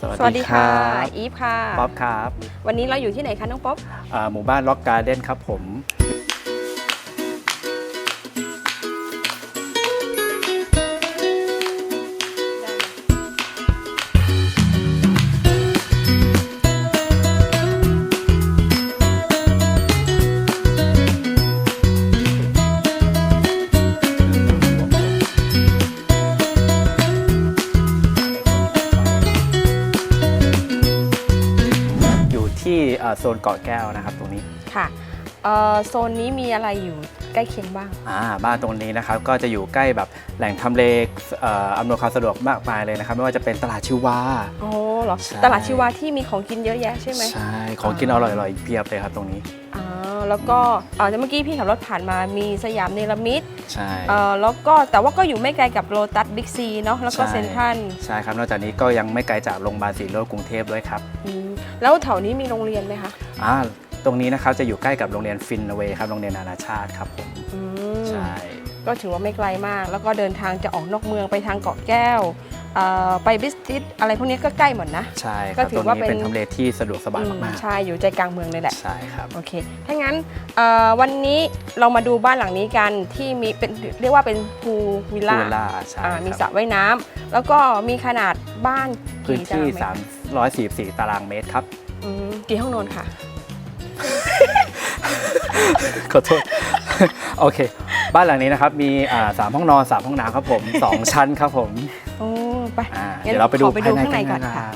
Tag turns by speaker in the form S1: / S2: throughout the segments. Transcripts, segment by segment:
S1: สวัส
S2: สวัส
S1: ดี
S2: ดี
S1: ครั
S2: ค่ะ
S1: บ
S2: อีฟค่ะ
S1: ป๊อปครับ
S2: วันนี้เราอยู่ที่ไหนคะน้องป๊อป
S1: อ่าหมู่บ้านล็อกการ์เด้นครับผม โซนเกาะแก้วนะครับตรงนี้
S2: ค่ะเอ่อโซนนี้มีอะไรอยู่ใกล้เคียงบ้าง
S1: อ่าบ้านตรงนี้นะครับก็จะอยู่ใกล้แบบแหล่งทำเลเอ่ออำนวยความสะดวกมากมายเลยนะครับ ไม่ว่าจะเป็นตลาดชิวา
S2: โอ้เหรอ
S1: ใช่
S2: ตลาดชีวาที่มีของกินเยอะแยะใช่ไหม
S1: ใช่ของกินอ
S2: อ่า
S1: ร่อยๆเพียบเลยครับตรงนี้
S2: อ่า แล้วก็เอ่อเมื่อกี้พี่ขับรถผ่านมามีสยามเนลมิด
S1: ใช่
S2: เอ่อแล้วก็แต่ว่าก็อยู่ไม่ไกลกับโลตัสบิ๊กซีเนาะแล้วก็
S1: ใช่
S2: เซ็นทรัล
S1: ใช่ครับ นอกจากนี้ก็ยังไม่ไกลจากโรงพยาบาลศรีโรจน์กรุงเทพด้วยครับ
S2: อืมแล้วแถวนี้มีโรงเรียนไหมคะ
S1: อ่าตรงนี้นะครับจะอยู่ใกล้กับโรงเรียนฟินเวย์ครับโรงเรียนนานาชาติครับผม
S2: อืม
S1: ใช่
S2: ก็ถือว่าไม่ไกลมาก แล้วก็เดินทางจะออกนอกเมืองไปทางเกาะแก้ว เอ่อไปบิสติสอะไรพวกนี้ก็ใกล้หมดนะ
S1: ใช่ค
S2: ก็
S1: รับ
S2: ถื
S1: ตร
S2: องว่า
S1: นี้
S2: เป็น
S1: เป็นทำเลที่สะดวกสบาย
S2: อืม
S1: มาก
S2: ใช่อยู่ใจกลางเมืองเลยแหละ
S1: ๆ ใช่ครับ
S2: โอเค ถ้างั้นเอ่อวันนี้เรามาดูบ้านหลังนี้กันที่มีเป็นเรียกว่าเป็นพูวิลล่า
S1: พูลล่าใช่
S2: อ่ามี
S1: ค
S2: ส
S1: รั
S2: ระ
S1: บ
S2: ว่ายน้ำแล้วก็มีขนาดบ้าน
S1: พื้น
S2: กี่ตาราง
S1: ที่
S2: เมตร
S1: 344 ตารางเมตรครับ
S2: อืมกี่ห้องนอนค่ะ
S1: ขอโทษ โอเค บ้านหลังนี้นะครับ มีอ่าสามห้องนอน3ห้องน้ำครับผม2ชั้นครับผม
S2: โอ้ ไป
S1: อ่า
S2: งั้น
S1: เดี๋ยวเราไปดู
S2: ขอไปดู
S1: ภายใน
S2: ข้างใน
S1: กัน
S2: ก่อน
S1: นะ
S2: ค่ะ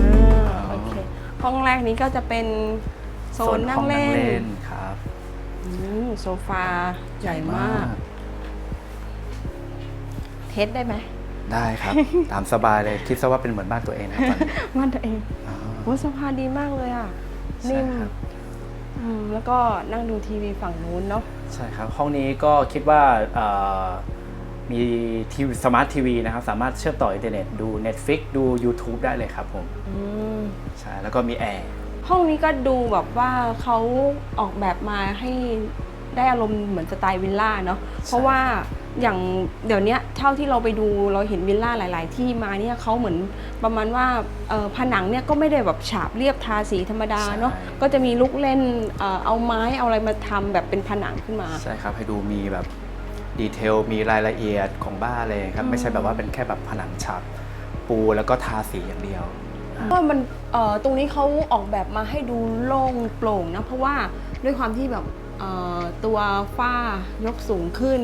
S2: อ่าโอเคห้องแรกนี้ก็จะเป็นโซนนั่งเล่น
S1: ครับ
S2: อืมโซฟาใหญ่มาก เทสได้ไหม
S1: ได้ครับ ตามสบายเลยคิดซะว่าเป็นเหมือนบ้านตัวเองนะครับตอนนี้
S2: บ้านตัวเอง
S1: อ่า
S2: โอ้โซฟาดีมากเลยอะ
S1: ใช่
S2: นิ่ม
S1: ครับ
S2: อืมแล้วก็นั่งดูทีวีฝั่งนู้นเนาะ
S1: ใช่ครับ ห้องนี้ก็คิดว่าเอ่อมีทีวีสมาร์ททีวีนะครับ สามารถเชื่อมต่ออินเทอร์เน็ตดู Netflix ดู YouTube ได้เลยครับผม
S2: อืม
S1: ใช่แล้วก็มีแอร์
S2: ห้องนี้ก็ดูแบบว่าเขาออกแบบมาให้ได้อารมณ์เหมือนสไตล์วิลล่าเนาะเพราะว่า อย่างเดี๋ยวเนี้ยเท่าที่เราไปดูเราเห็นวิลล่าหลาย ๆ ที่มาเนี่ยเขาเหมือนประมาณว่าเอ่อผนังเนี่ยก็ไม่ได้แบบฉาบเรียบทาสีธรรมดาเนาะ
S1: ใช่
S2: ก็จะมีลูกเล่นเอ่อเอาไม้เอาอะไรมาทำแบบเป็นผนังขึ้นมา
S1: ใช่ครับให้ดูมีแบบดีเทลมีรายละเอียดของบ้านเลยครับ
S2: อืม
S1: ไม่ใช่แบบว่าเป็นแค่แบบผนังฉาบปูแล้วก็ทาสีอย่างเดียว
S2: เพราะมันเอ่อตรงนี้เขาออกแบบมาให้ดูโล่งโปร่งนะเพราะว่าด้วยความที่แบบเอ่อตัวฝ้ายกสูงขึ้น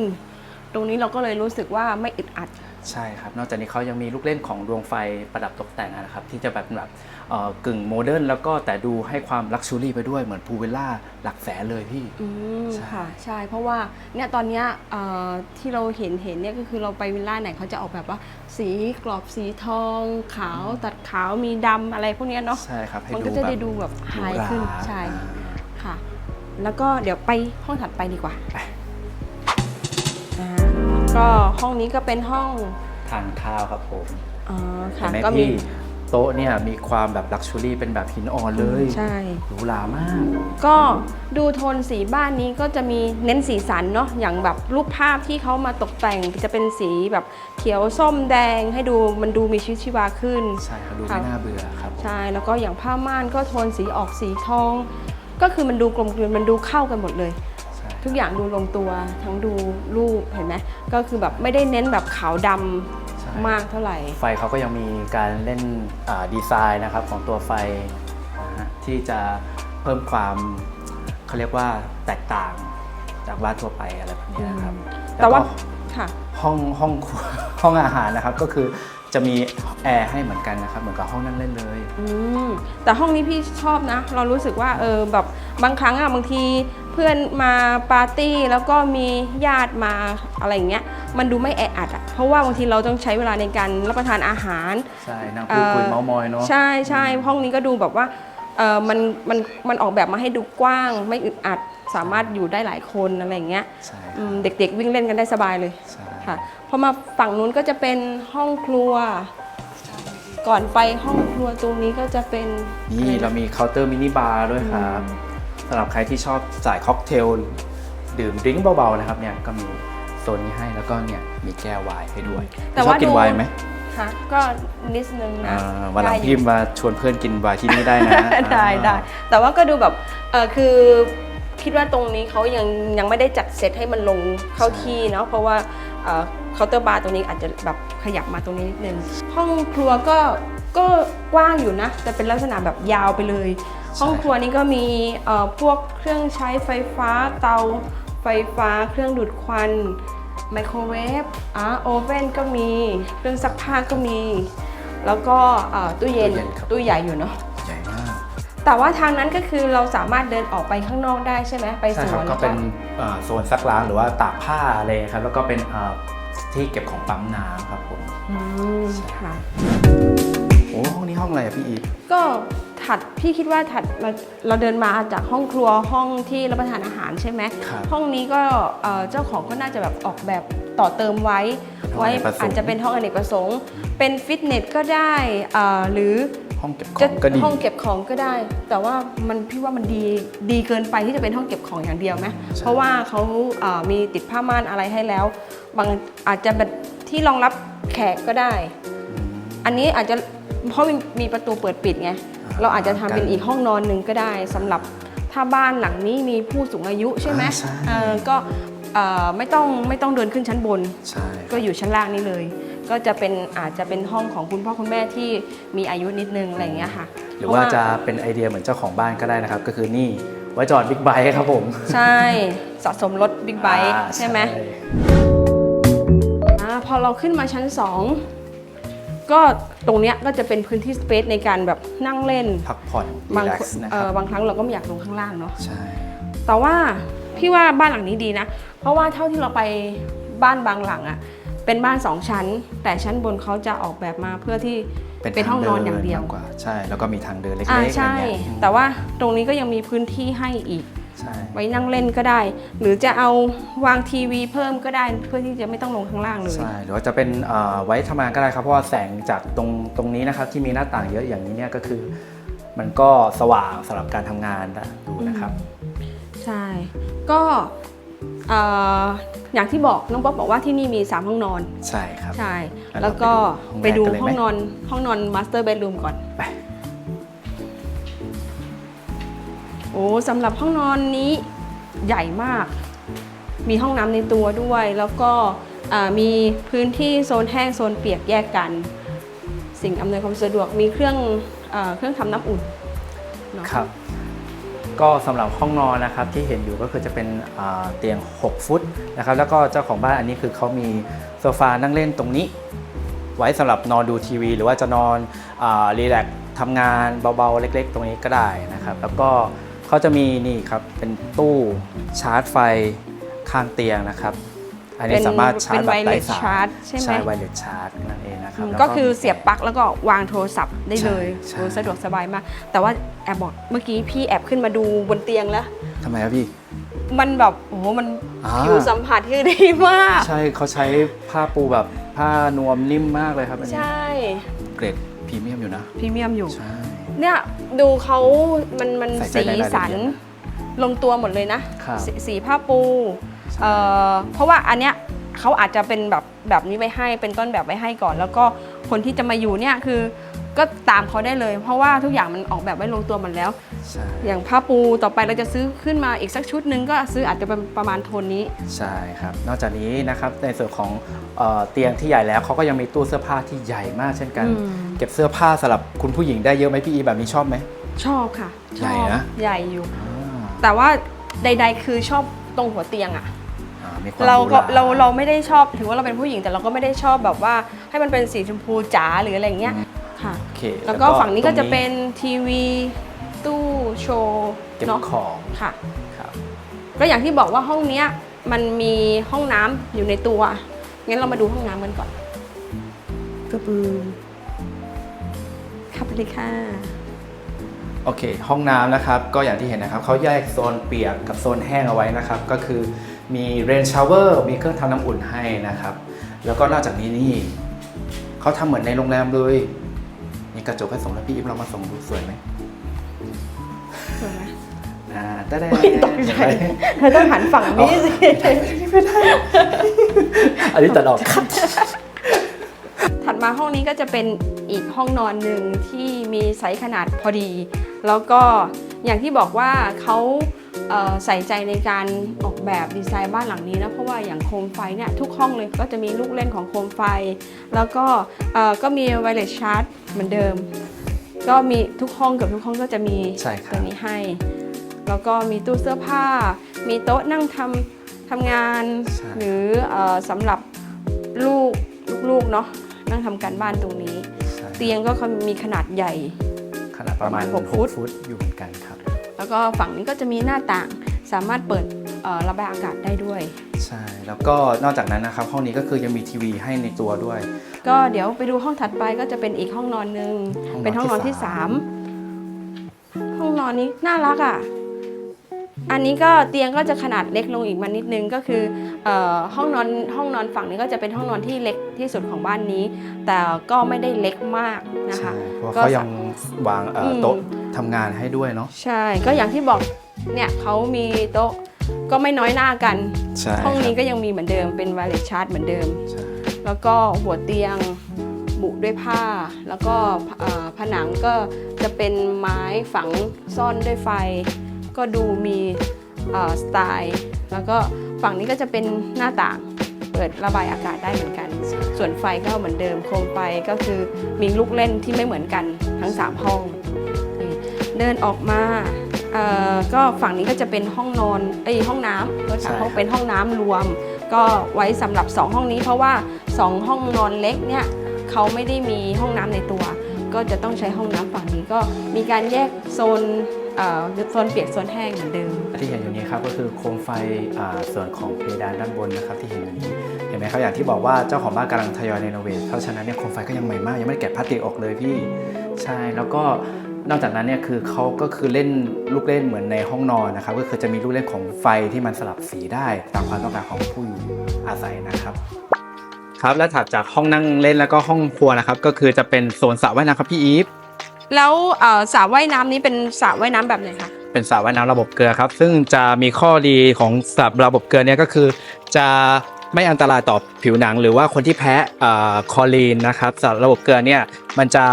S2: ตรงนี้เราก็เลยรู้สึกว่าไม่อึดอัด
S1: ใช่ครับ นอกจากนี้เขายังมีลูกเล่นของดวงไฟประดับตกแต่งนะครับ ที่จะแบบแบบเอ่อกึ่งโมเดิร์นแล้วก็แต่ดูให้ความลักชัวรี่ไปด้วยเหมือนพูลวิลล่าหลักแสนเลยพี่
S2: อืม
S1: ใช่
S2: ค่ะ ใช่เพราะว่าเนี่ยตอนเนี้ยเอ่อที่เราเห็นเห็นเนี่ยก็คือเราไปวิลล่าไหนเขาจะออกแบบว่า สีกรอบสีทอง ขาวตัดขาวมีดำอะไรพวกเนี้ยเนาะ
S1: ใช่ครับให้
S2: มัน
S1: ดู
S2: ก็จะ
S1: แบบ
S2: ได้ดูแบบไฮ
S1: หรูหรา
S2: ขึ้นใช่
S1: อ่า
S2: ค่ะ แล้วก็เดี๋ยวไปห้องถัดไปดีกว่า
S1: ไป
S2: อ่า ก็ห้องนี้ก็เป็นห้อง
S1: ทานข้าวครับผม
S2: อ๋อ
S1: เห็
S2: ค่ะ
S1: นไหม
S2: ก็มี
S1: พี่โต๊ะเนี่ยมีความแบบลักชัวรี่เป็นแบบหินอ่อนเลย
S2: ใช่
S1: หรูหรามาก
S2: ก็ดูโทนสีบ้านนี้ก็จะมีเน้นสีสันเนาะอย่างแบบรูปภาพที่เขามาตกแต่งจะเป็นสีแบบเขียวส้มแดง ให้ดูมันดูมีชีวิตชีวาขึ้น
S1: ใช่ครับดู
S2: ค่ะ
S1: ไม่น่าเบื่อครับ
S2: ใช่แล้วก็อย่างผ้าม่านก็โทนสีออกสีทอง ก็คือมันดูกลมกลืนมันดูเข้ากันหมดเลย
S1: ใช่
S2: ทุกอย่างดูลงตัวทั้งดูรูปเห็นไหมก็คือแบบไม่ได้เน้นแบบขาวดำ
S1: ใช่
S2: มากเท่าไหร่
S1: ไฟเขาก็ยังมีการเล่นอ่าดีไซน์นะครับของตัวไฟนะฮะที่จะเพิ่มความเขาเรียกว่าแตกต่างจากบ้านทั่วไปอะไรแบบนี้นะครับ
S2: แต่ว่า
S1: ล้ก็
S2: ค่ะ
S1: ห้องห้องครัวห้องอาหารนะครับก็คือจะมีแอร์ให้เหมือนกันนะครับเหมือนกับห้องนั่งเล่นเลย
S2: อืมแต่ห้องนี้พี่ชอบนะ เรารู้สึกว่าเออแบบบางครั้งอะบางทีเพื่อนมาปาร์ตี้แล้วก็มีญาติมาอะไรอย่างเงี้ยมันดูไม่แออัดอะเพราะว่าบางทีเราต้องใช้เวลาในการรับประทานอาหาร
S1: ใช่นั่งพูดคุยเมาส์มอยเนาะ
S2: ใช่ใช่ห้องนี้ก็ดูแบบว่าเออมันมันมันออกแบบมาให้ดูกว้าง ไม่อึดอัดสามารถอยู่ได้หลายคนอะไรอย่างเงี้ย
S1: ใช่
S2: อืมเด็กๆวิ่งเล่นกันได้สบายเลย
S1: ใช่
S2: ค่ะพอมาฝั่งนู้นก็จะเป็นห้องครัว ก่อนไปห้องครัวตรงนี้ก็จะเป็น
S1: นี่เรามีเคาน์เตอร์มินิบาร์ด้วยครับ สำหรับใครที่ชอบสายค็อกเทลดื่มดริงก์เบาๆนะครับเนี่ยก็มีโซนนี้ให้แล้วก็เนี่ยมีแก้วไวน์ให้ด้วย
S2: แต่
S1: ชอบ
S2: ว่า
S1: กิน
S2: ดู
S1: ไวน์ไหม
S2: ค่ะก็นิดนึงนะ
S1: อ่าวันหลัง
S2: ได้อยู่
S1: พี่มาชวนเพื่อนกินไวน์ที่นี่ได้นะ
S2: ได้ได้
S1: อ่า
S2: แต่ว่าก็ดูแบบเออคือคิดว่าตรงนี้เขายังยังไม่ได้จัดเซตให้มันลงเข้าที่เนาะเพราะว่าเคาน์เตอร์บาร์ตรงนี้อาจจะแบบขยับมาตรงนี้นิดนึงห้องครัวก็ก็กว้างอยู่นะ แต่เป็นลักษณะแบบยาวไปเลย ห้องครัวนี้ก็มีเอ่อพวกเครื่องใช้ไฟฟ้าเตาไฟฟ้า เครื่องดูดควันไมโครเวฟอ่าโอเว่นก็มี เครื่องซักผ้าก็มี แล้วก็เอ่อตู้เย็น
S1: ตู้เย็นครับ
S2: ตู้ใหญ่อยู่เนาะ
S1: ใหญ่มาก
S2: แต่ว่าทางนั้นก็คือเราสามารถเดินออกไปข้างนอกได้ใช่ไหมไป
S1: ใช่
S2: ส
S1: ครั
S2: ว
S1: บ
S2: น
S1: ก็เป็นอ่าโซนซักล้างหรือว่าตากผ้าอะไรครับแล้วก็เป็นอ่าที่เก็บของปั๊มน้ำครับผม
S2: อืมค่ะ
S1: โอ้ ห้องนี้ห้องอะไรอะพี่อีฟ
S2: ก็ถัดพี่คิดว่าถัดเราเราเดินมาจากห้องครัวห้องที่รับประทานอาหารใช่ไหม
S1: ครับ
S2: ห้องนี้ก็เอ่อเจ้าของก็น่าจะแบบออกแบบต่อเติมไว้
S1: เป็นห้อง
S2: ไว้
S1: อเนกประสงค์
S2: อาจจะเป็นห้องอเนกประสงค์ เป็นฟิตเนสก็ได้เอ่อหรือ
S1: ห้องเก็บข
S2: จะ
S1: องก็ดี
S2: ห้องเก็บของก็ได้ แต่ว่ามันพี่ว่ามันดีดีเกินไปที่จะเป็นห้องเก็บของอย่างเดียวไหม
S1: ใช่
S2: เพราะว่าเขาเอ่อมีติดผ้าม่านอะไรให้แล้ว บางอาจจะแบบที่รองรับแขกก็ได้
S1: อืม
S2: อันนี้อาจจะ เพราะมีมีประตูเปิดปิดไง
S1: อ่า
S2: เราอาจจะทำเป็น
S1: กัน
S2: อีกห้องนอนหนึ่งก็ได้สำหรับถ้าบ้านหลังนี้มีผู้สูงอายุใช่ไหม
S1: อ่าใช่
S2: เออก็เอ่อไม่ต้องไม่ต้องเดินขึ้นชั้นบน
S1: ใช่
S2: ก็อยู่ชั้นล่างนี่เลย ก็จะเป็นอาจจะเป็นห้องของคุณพ่อคุณแม่ที่มีอายุนิดนึงอะไรอย่างเงี้ยค่ะ
S1: หรือว่าจะเป็นไอเดียเหมือนเจ้าของบ้านก็ได้นะครับ ก็คือนี่ไว้จอดบิ๊กไบค์ครับผม
S2: ใช่สะสมรถบิ๊กไบค์
S1: อ่า
S2: ใช่ไหมอ่าพอเราขึ้นมาชั้น2 ก็ตรงเนี้ยก็จะเป็นพื้นที่สเปซในการแบบนั่งเล่น
S1: พักผ่อน
S2: บาง
S1: รีแลก
S2: คน
S1: ซ์นะ
S2: เอ
S1: ครับ
S2: อบางครั้งเราก็ไม่อยากลงข้างล่างเนาะ
S1: ใช่
S2: แต่ว่าพี่ว่าบ้านหลังนี้ดีนะ เพราะว่าเท่าที่เราไปบ้านบางหลังอะเป็นบ้านสองชั้น แต่ชั้นบนเขาจะออกแบบมาเพื่อที่ เป็นห้องนอนอย่างเดียว
S1: มกกว่า ใช่ แล้วก็มีทางเดินเล็กๆ
S2: อ่า
S1: อะไร
S2: ใช่
S1: เงี้ยอืม
S2: แต่ว่าตรงนี้ก็ยังมีพื้นที่ให้อีก
S1: ใช่
S2: ไว้นั่งเล่นก็ได้ หรือจะเอาวางทีวีเพิ่มก็ได้เพื่อที่จะไม่ต้องลงข้างล่างเลย
S1: ใช่หรือว่าจะเป็นเอ่อไว้ทำงานก็ได้ครับเพราะว่าแสงจากตรงตรงนี้นะครับที่มีหน้าต่างเยอะอย่างนี้เนี่ยก็คือ มันก็สว่างสำหรับการทำงานนะดูนะครับ
S2: ใช่ก็เอ่ออย่างที่บอกน้องป๊อปบอกว่าที่นี่มี 3 ห้องนอน
S1: ใช่ครับ
S2: ใช่
S1: แล้ว
S2: แล้วก็
S1: เรา
S2: ไป
S1: ไปดู
S2: ดู
S1: ห้องแรกกันเลยไหม
S2: ห้องนอนห้องนอนมาสเตอร์เบดรูมก่อน
S1: ไป
S2: อ้สำหรับห้องนอนนี้ใหญ่มาก มีห้องน้ำในตัวด้วย แล้วก็มีพื้นที่โซนแห้งโซนเปียกแยกกัน สิ่งอำนวยความสะดวกมีเครื่องเอเครื่องทำน้ำอุ่น
S1: ครับก็สำหรับห้องนอนนะครับที่เห็นอยู่ก็คือจะเป็นเตียง 6 ฟุตนะครับแล้วก็เจ้าของบ้านอันนี้คือเขามีโซฟานั่งเล่นตรงนี้ ไว้สำหรับนอนดูทีวี หรือว่าจะนอนอรีแลกซ์ทำงานเบาๆเล็ก ๆ ตรงนี้ก็ได้นะครับ แล้วก็ เขาจะมีนี่ครับเป็นตู้ชาร์จไฟข้างเตียงนะครับ อันนี้สามารถชาร์จแบบ
S2: เป็น
S1: ไร้
S2: wireless
S1: สาย
S2: charge ใช่ไหม
S1: ไวเลสชาร์จนั่นเองนะครับ
S2: อืม
S1: แล้ว
S2: ก็คือเสียบปลั๊กแล้วก็วางโทรศัพท์ได้เลย
S1: ใช่
S2: โอ้
S1: ใช่
S2: สะดวกสบายมาก แต่ว่าแอบบอกเมื่อกี้พี่แอบขึ้นมาดูบนเตียงแล้ว
S1: ทำไมครับพี่
S2: มันแบบโอ้โหมัน
S1: อ่า
S2: ผิวสัมผัสคือดีมาก
S1: ใช่เขาใช้ผ้าปูแบบผ้านวมนิ่มมากเลยครับอันนี้
S2: ใช่
S1: เกรดพรีเมียมอยู่นะ
S2: พรีเมียมอยู่
S1: ใช่
S2: เนี่ยดูเขามันมัน
S1: ใส่ใจ
S2: สี
S1: ในรายละเอียด
S2: สัน
S1: นะ
S2: ลงตัวหมดเลยนะ
S1: ครับ
S2: สสีผ้าปูเอ่อเพราะว่าอันเนี้ยเขาอาจจะเป็นแบบแบบนี้ไว้ให้เป็นต้นแบบไว้ให้ก่อน แล้วก็คนที่จะมาอยู่เนี่ยคือ ก็ตามเขาได้เลย เพราะว่าทุกอย่างมันออกแบบไว้ลงตัวหมดแล้ว
S1: ใช่
S2: อย่างผ้าปูต่อไปเราจะซื้อขึ้นมาอีกสักชุดหนึงก็ซื้ออาจจะเป็นประมาณโทนนี้
S1: ใช่ครับ นอกจากนี้นะครับในส่วนของเอ่อเตียงที่ใหญ่แล้วเขาก็ยังมีตู้เสื้อผ้าที่ใหญ่มากเช่นกัน
S2: อืม
S1: เก็บเสื้อผ้าสำหรับคุณผู้หญิงได้เยอะไหมพี่อีแบบนี้ชอบไหม
S2: ชอบค่ะ
S1: ใหญ่
S2: ชอบ
S1: นะ
S2: ใหญ่อยู่
S1: อ่า
S2: แต่ว่าใด ๆ คือชอบตรงหัวเตียงอะ
S1: อ่ามีความ
S2: เราก็
S1: หห
S2: เราเราไม่ได้ชอบถือว่าเราเป็นผู้หญิงแต่เราก็ไม่ได้ชอบแบบว่าให้มันเป็นสีชมพูจ๋าหรืออะไรอย่างเงี้ย ค่ะ
S1: โอเค
S2: แล้วก็ฝั่งนี้ก็จะเป็น
S1: ต
S2: ทีวีตู้โชว์
S1: รงนี้เก็บ
S2: เนาะ
S1: ของ
S2: ค่ะ
S1: ครับ
S2: ก็อย่างที่บอกว่าห้องเนี้ยมันมีห้องน้ำอยู่ในตัว งั้นเรามาดูห้องน้ำกันก่อนกระบือเข้าไปเลยค่ะ
S1: โอเค ห้องน้ำนะครับก็อย่างที่เห็นนะครับเขาแยกโซนเปียกกับโซนแห้งเอาไว้นะครับ ก็คือมีเรนชาวเวอร์มีเครื่องทำน้ำอุ่นให้นะครับ แล้วก็นอกจากนี้นี่เขาทำเหมือนในโรงแรมเลย มีกระจกให้ส่องแล้วพี่อิฟเรามาส่องดูสวยไหม
S2: สวยไหม
S1: อ่าได้ได้
S2: อุ๊ยตกใจเธอต้องหันฝั่งนี้สิ
S1: อันนี้ตัดออกครับ
S2: ถัดมาห้องนี้ก็จะเป็นอีกห้องนอนหนึ่งที่มีไซส์ขนาดพอดี แล้วก็อย่างที่บอกว่าเขาเอ่อ ใส่ใจในการออกแบบดีไซน์บ้านหลังนี้นะเพราะว่าอย่างโคมไฟเนี่ยทุกห้องเลยก็จะมีลูกเล่นของโคมไฟ แล้วก็เอ่อก็มีไวเลสชาร์จเหมือนเดิม ก็มีทุกห้องเกือบทุกห้องก็จะมี
S1: ใช่ครับ
S2: ตัวนี้ให้ แล้วก็มีตู้เสื้อผ้า มีโต๊ะนั่งทำทำงาน
S1: ใช่
S2: หรือเออสำหรับลูกลูกๆเนาะนั่งทำการบ้านตรงนี้
S1: ใช่
S2: เตียงก็มีขนาดใหญ่
S1: ขนาดประมาณ
S2: ประมาณหก
S1: 6
S2: ฟุต
S1: ฟุตอยู่เหมือนกันครับ
S2: แล้วก็ฝั่งนี้ก็จะมีหน้าต่างสามารถเปิดเอ่อระบายอากาศได้ด้วย
S1: ใช่ แล้วก็นอกจากนั้นนะครับ ห้องนี้ก็คือยังมีทีวีให้ในตัวด้วย
S2: ก็เดี๋ยวไปดูห้องถัดไปก็จะเป็นอีกห้องนอนหนึ่ง
S1: ห้องนอน
S2: เป็นห้องนอน
S1: ที่
S2: ที่
S1: สาม
S2: 3ห้องนอนนี้น่ารักอะอันนี้ก็เตียงก็จะขนาดเล็กลงอีกมานิดนึงก็คือเอ่อห้องนอนห้องนอนฝั่งนี้ก็จะเป็นห้องนอนที่เล็กที่สุดของบ้านนี้ แต่ก็ไม่ได้เล็กมากนะคะ
S1: ใช่เพราะ
S2: ก็
S1: เขายังวางเอ่ออ
S2: ม
S1: โต๊ะ ทำงานให้ด้วยเนาะ
S2: ใช่ ก็อย่างที่บอกเนี่ยเขามีโต๊ะก็ไม่น้อยหน้ากัน
S1: ใช่
S2: ห้องนี้
S1: ครับ
S2: ก็ยังมีเหมือนเดิมเป็นไวเลสชาร์จเหมือนเดิม
S1: ใช่
S2: แล้วก็หัวเตียงบุด้วยผ้า แล้วก็เอ่อผนังก็จะเป็นไม้ฝังซ่อนด้วยไฟ ก็ดูมีเอ่อสไตล์ แล้วก็ฝั่งนี้ก็จะเป็นหน้าต่าง เปิดระบายอากาศได้เหมือนกัน ส่วนไฟก็เหมือนเดิมโคมไฟก็คือมีลูกเล่นที่ไม่เหมือนกันทั้ง 3 ห้องนี่ เดินออกมาเอ่อก็ฝั่งนี้ก็จะเป็นห้องนอนเอ้ยห้องน้ำก็ห้องเป็นห้องน้ำรวม ก็ไว้สำหรับ 2 ห้องนี้ เพราะว่า 2 ห้องนอนเล็กเนี่ยเขาไม่ได้มีห้องน้ำในตัว ก็จะต้องใช้ห้องน้ำฝั่งนี้ก็มีการแยกโซนเอ่อโซนเปียกโซนแห้งเหมือนเดิม
S1: ที่เห็นอยู่นี้ครับก็คือโคมไฟอ่าส่วนของเพดานด้านบนนะครับที่เห็นอยู่นี้เห็นไหมครับอย่างที่บอกว่าเจ้าของบ้านกำลังทยอยเรโนเวทเพราะฉะนั้นเนี่ยโคมไฟก็ยังใหม่มากยังไม่ได้แกะพลาสติกออกเลยพี่ใช่แล้วก็ นอกจากนั้นเนี่ยคือเขาก็คือเล่นลูกเล่นเหมือนในห้องนอนนะครับก็คือจะมีลูกเล่นของไฟที่มันสลับสีได้ตามความต้องการของผู้อยู่อาศัยนะครับครับและถัดจากห้องนั่งเล่นแล้วก็ห้องครัวนะครับก็คือจะเป็นโซนสระว่ายน้ำครับพี่อีฟ
S2: แล้วเอ่อสระว่ายน้ำนี้เป็นสระว่ายน้ำแบบไหนคะ
S1: เป็นสระว่ายน้ำระบบเกลือครับ ซึ่งจะมีข้อดีของสระระบบเกลือเนี่ยก็คือ จะไม่อันตรายต่อผิวหนัง หรือว่าคนที่แพ้อ่าคอลีนนะครับสระระบบเกลือเนี่ยมันจะ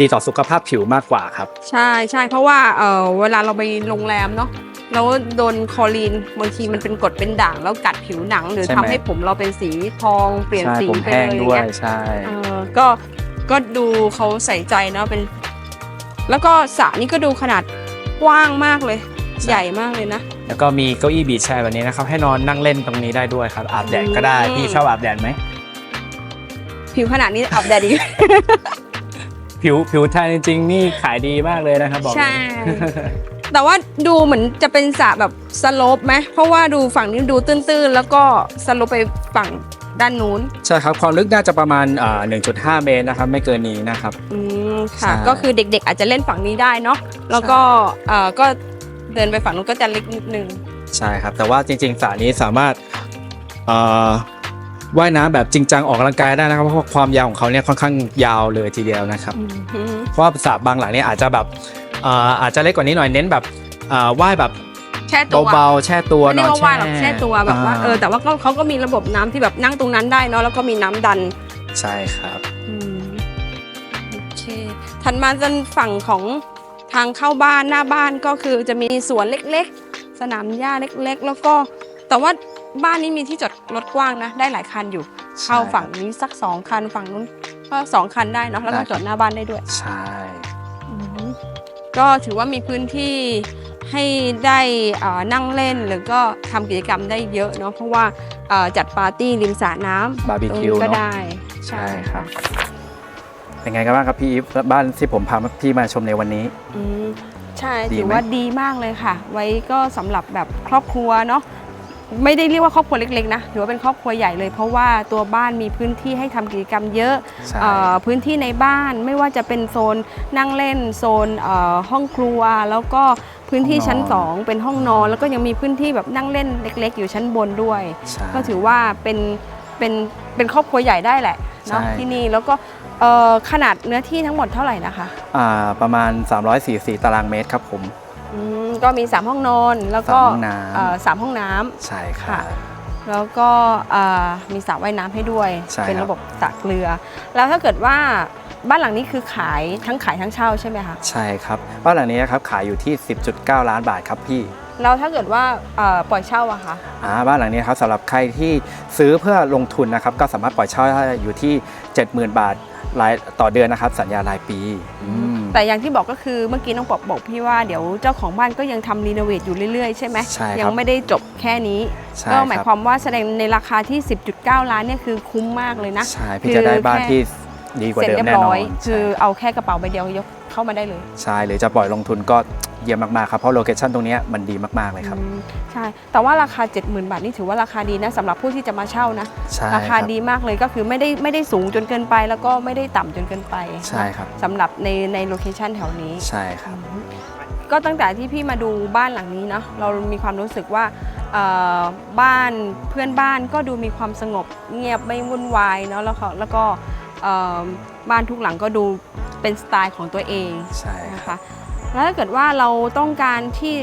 S1: ดีต่อสุขภาพผิวมากกว่าครับ
S2: ใช่ใช่เพราะว่าเอ่อเวลาเราไปโรงแรมเนาะแล้วโดนคลอรีนบางทีมันเป็นกรดเป็นด่างแล้วกัดผิวหนัง หรือ
S1: ใช่
S2: ทำ
S1: ไหม
S2: ให้ผมเราเป็นสีทองเปลี่ยน
S1: ใช่
S2: สี
S1: ผม
S2: ไป
S1: แห้ง
S2: เลย
S1: ด้วย
S2: เงี้ย
S1: ใช่
S2: เออก็ก็ดูเขาใส่ใจเนาะเป็น แล้วก็สระนี้ก็ดูขนาดกว้างมากเลยใหญ่มากเลยนะ
S1: แล้วก็มีเก้าอี้บีชแชร์แบบนี้นะครับให้นอนนั่งเล่นตรงนี้ได้ด้วยครับ อาบแดดก็ได้
S2: อืม
S1: พี่ชอบอาบแดดไหม
S2: ผิวขนาดนี้อาบแดดดี
S1: ผิวผิวแทนจริงๆนี่ขายดีมากเลยนะครับบอกเลย
S2: ใช่ แต่ว่าดูเหมือนจะเป็นสระแบบสโลปไหมเพราะว่าดูฝั่งนี้ดูตื้นๆ แล้วก็สโลปไปฝั่งด้านนู้น
S1: ใช่ครับ ความลึกน่าจะประมาณอ่า1.5 เมตรนะครับ ไม่เกินนี้นะครับ
S2: อืม
S1: ใช่
S2: ค่ะก็คือเด็กๆ อาจจะเล่นฝั่งนี้ได้เนาะแล้วก็เอ่อก็เดินไปฝั่งนู้นก็จะเล็กนิดนึง
S1: ใช่ครับ แต่ว่าจริงๆสระนี้สามารถเอ่อ ว่ายน้ำแบบจริงจังออกกำลังกายได้นะครับเพราะว่าความยาวของเขาเนี่ยค่อนข้างยาวเลยทีเดียวนะครับ
S2: อืม
S1: เพราะว่าสระบางหลังเนี่ยอาจจะแบบเอ่ออาจจะเล็กกว่านี้หน่อยเน้นแบบเอ่อว่ายแบบ
S2: แช่ตัว
S1: เบาๆแช่ตัว
S2: ไม่
S1: น
S2: ได้
S1: อน
S2: ว่าว่ายหรอกแช่ตัวแบบว่า
S1: อ่
S2: เออแต่ว่าก็เขาก็มีระบบน้ำที่แบบนั่งตรงนั้นได้เนาะแล้วก็มีน้ำดัน
S1: ใช่ครับ
S2: อืมโอเคถัดมาจนฝั่งของทางเข้าบ้านหน้าบ้านก็คือจะมีสวนเล็กๆ สนามหญ้าเล็กๆ แล้วก็แต่ว่า บ้านนี้มีที่จอดรถกว้างนะ ได้หลายคันอยู่
S1: ใช่
S2: เข้าฝั่งนี้สักสองคันฝั่งนู้นก็สองคันได้เนาะแล้วก็
S1: ได้
S2: จอดหน้าบ้านได้ด้วย
S1: ใช่
S2: ก็ถือว่ามีพื้นที่ให้ได้เอ่อนั่งเล่นหรือก็ทำกิจกรรมได้เยอะเนาะเพราะว่าเอ่อจัดปาร์ตี้ริมสระน้ำ
S1: บาร์บี
S2: ตรง
S1: คิว
S2: นี้ก็
S1: เนาะ
S2: ได้
S1: ใช่ครับเป็นไงกันบ้างครับพี่อีฟบ้านที่ผมพาพี่มาชมในวันนี้
S2: อืมใช่
S1: ดี
S2: ถือ
S1: ไหม
S2: ว่าดีมากเลยค่ะ ไว้ก็สำหรับแบบครอบครัวเนาะ ไม่ได้เรียกว่าครอบครัวเล็กๆนะถือว่าเป็นครอบครัวใหญ่เลย เพราะว่าตัวบ้านมีพื้นที่ให้ทำกิจกรรมเยอะ
S1: ใช่
S2: เอ่อพื้นที่ในบ้านไม่ว่าจะเป็นโซนนั่งเล่นโซนเอ่อห้องครัว แล้วก็พื้นที่ชั้น2 เป็นห้องนอน แล้วก็ยังมีพื้นที่แบบนั่งเล่นเล็ก ๆ อยู่ชั้นบนด้วย
S1: ใช่
S2: ก็ถือว่าเป็นเป็นเป็นครอบครัวใหญ่ได้แหละเนาะ
S1: ใช่
S2: ที่นี่แล้วก็เอ่อขนาดเนื้อที่ทั้งหมดเท่าไหร่นะคะ
S1: อ่าประมาณ 344 ตารางเมตรครับผม
S2: ออืมก็มี 3 ห้องนอนแล้วก็
S1: สามห้องน้ำ
S2: เอ่อสามห้องน้ำ
S1: ใช่ครั
S2: ค่ะ
S1: บ
S2: แล้วก็เอ่อมีสระว่ายน้ำให้ด้วย
S1: ใช่
S2: เป็น
S1: ครับ
S2: ระบบสระเกลือ แล้วถ้าเกิดว่าบ้านหลังนี้คือขายทั้งขายทั้งเช่าใช่ไหมคะ
S1: ใช่ครับบ้านหลังนี้นะครับขายอยู่ที่ 10.9 ล้านบาทครับพี่
S2: แล้วถ้าเกิดว่าเอ่อปล่อยเช่าอะคะ
S1: อ่าบ้านหลังนี้ครับสำหรับใครที่ซื้อเพื่อลงทุนนะครับ ก็สามารถปล่อยเช่าได้อยู่ที่ 70,000 บาทรายต่อเดือนนะครับ สัญญารายปีอืม
S2: แต่อย่างที่บอกก็คือเมื่อกี้น้องปอบบอกพี่ว่าเดี๋ยวเจ้าของบ้านก็ยังทำรีโนเวทอยู่เรื่อยๆ ใช่ไหม
S1: ใช่ครับ
S2: ยังไม่ได้จบแค่นี้
S1: ใช่
S2: ก็หมาย
S1: ครับ
S2: ความว่าแสดงในราคาที่ 10.9 ล้านเนี่ยคือคุ้มมากเลยนะ
S1: ใช่พี่จะได้บ้านที่ดีกว่า
S2: เสร็จ
S1: เดิม
S2: เรีย
S1: แน่
S2: บ
S1: น
S2: ร้
S1: อ
S2: อย
S1: น
S2: คือ
S1: ใช่
S2: เอาแค่กระเป๋าใบเดียวยกเข้ามาได้เลย
S1: ใช่หรือจะปล่อยลงทุนก็ เยี่ยมมากๆครับเพราะโลเคชั่นตรงเนี้ยมันดีมากๆเลยครับ
S2: อืมใช่ แต่ว่าราคา 70,000 บาทนี่ถือว่าราคาดีนะสำหรับผู้ที่จะมาเช่านะ
S1: ใช่
S2: ราคา
S1: บ
S2: ดีมากเลยก็คือไม่ได้ไม่ได้สูงจนเกินไป แล้วก็ไม่ได้ต่ำจนเกินไป
S1: ใช่ครับ
S2: สำหรับในในโลเคชันแถวนี้
S1: ใช่ครับ
S2: ก็ตั้งแต่ที่พี่มาดูบ้านหลังนี้เนาะเรามีความรู้สึกว่าเอ่อบ้านเพื่อนบ้านก็ดูมีความสงบเงียบไม่วุ่นวายเนาะแล้วก็แล้วก็เอ่อบ้านทุกหลังก็ดูเป็นสไตล์ของตัวเอง
S1: ใช่ครับ
S2: นะคะ แล้วถ้าเกิดว่าเราต้องการที่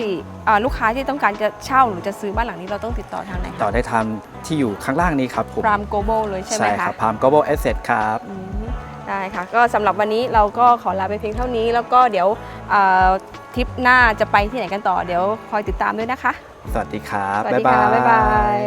S2: เอ่อลูกค้าที่ต้องการจะเช่าหรือจะซื้อบ้านหลังนี้เราต้องติดต่อทางไหน
S1: ต่อ
S2: คะ
S1: ได้ทำที่อยู่ข้างล่างนี้ครับผม
S2: พรามโกลบอลเลยใช่ไหม
S1: ใช่ค
S2: คะ
S1: รับพาม global asset ครับ
S2: อืมได้ค่ะก็สำหรับวันนี้เราก็ขอลาไปเพียงเท่านี้ แล้วก็เดี๋ยวเอ่อทริปหน้าจะไปที่ไหนกันต่อเดี๋ยวคอยติดตามด้วยนะคะ
S1: สวัสดีครับ
S2: สวัสดีค่ะบ๊ายบาย